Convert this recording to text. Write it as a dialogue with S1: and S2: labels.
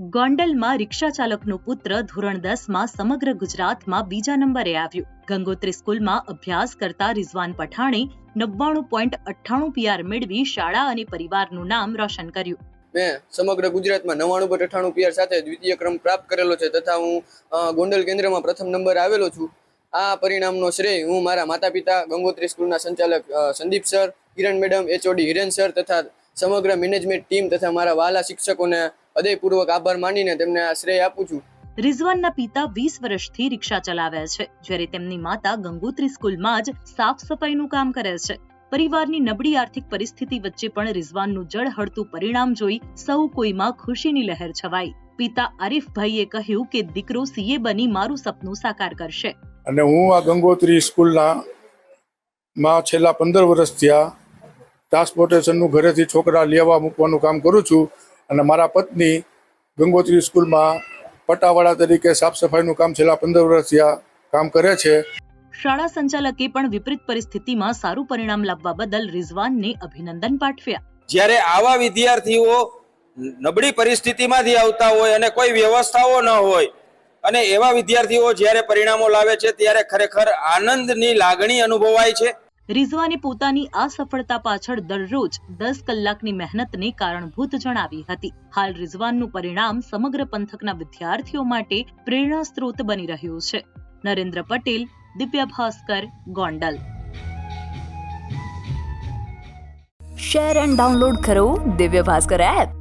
S1: ગોંડલમાં રિક્ષા ચાલકનો પુત્ર ધોરણ દસમાં સમગ્ર ગુજરાતમાં બીજા નંબરે આવ્યો. ગંગોત્રી સ્કૂલમાં અભ્યાસ કરતા રિઝવાન પઠાણે નવ્વાણું પોઈન્ટ અઠ્ઠાણું પીઆર મેળવી શાળા અને પરિવારનું નામ રોશન કર્યું.
S2: મેં સમગ્ર ગુજરાતમાં નવ્વાણું પોઈન્ટ અઠ્ઠાણું પીઆર સાથે દ્વિતીય ક્રમ પ્રાપ્ત કરેલો છે તથા હું ગોંડલ કેન્દ્રમાં પ્રથમ નંબર આવેલો છું. આ પરિણામનો શ્રેય હું મારા માતા પિતા ગંગોત્રી સ્કૂલના સંચાલક Sandeep sir, Kiran madam HOD Hiren sir તથા સમગ્ર મેનેજમેન્ટ ટીમ તથા મારા વાલા શિક્ષકોને હૃદયપૂર્વક આભાર માનીને તેમને આ શ્રેય આપું છું.
S1: રિઝવાનના પિતા વીસ વર્ષથી રિક્ષા ચલાવે છે જ્યારે તેમની માતા ગંગોત્રી સ્કૂલમાં જ સાફ સફાઈનું કામ કરે છે. પરિવારની નબળી આર્થિક પરિસ્થિતિ વચ્ચે પણ રિઝવાનનું જળહળતું પરિણામ જોઈ સૌ કોઈમાં ખુશીની લહેર છવાઈ. પિતા આરીફભાઈએ કહ્યું કે દીકરો સીએ બની મારું સપનું સાકાર કરશે.
S3: અને હું આ ગંગોત્રી સ્કૂલના માં છેલ્લા પંદર વર્ષ થયા ટ્રાન્સપોર્ટેશનનું ઘરેથી છોકરા લેવા મૂકવાનું કામ કરું છું. અને મારા પત્ની ગંગોત્રી સ્કૂલમાં પટાવાળા તરીકે સાફ સફાઈનું કામ છેલ્લા પંદર વર્ષથી કામ કરે છે.
S1: શાળા સંચાલકે પણ વિપરીત પરિસ્થિતિમાં સારું પરિણામ લાવવા બદલ રિઝવાનને અભિનંદન પાઠવ્યા.
S4: જ્યારે આવા વિદ્યાર્થીઓ નબળી પરિસ્થિતિમાંથી આવતા હોય અને કોઈ વ્યવસ્થાઓ ન હોય અને એવા વિદ્યાર્થીઓ જ્યારે પરિણામો લાવે છે ત્યારે ખરેખર આનંદની લાગણી અનુભવાય છે.
S1: રિઝવાને પોતાની આ સફળતા પાછળ દરરોજ દસ કલાકની મહેનતને કારણભૂત જણાવી હતી. હાલ રિઝવાનનું પરિણામ સમગ્ર પંથકના વિદ્યાર્થીઓ માટે પ્રેરણા સ્ત્રોત બની રહ્યું છે. Narendra Patel, Divya Bhaskar, Gondal.
S5: Share and download કરો દિવ્ય ભાસ્કર એપ.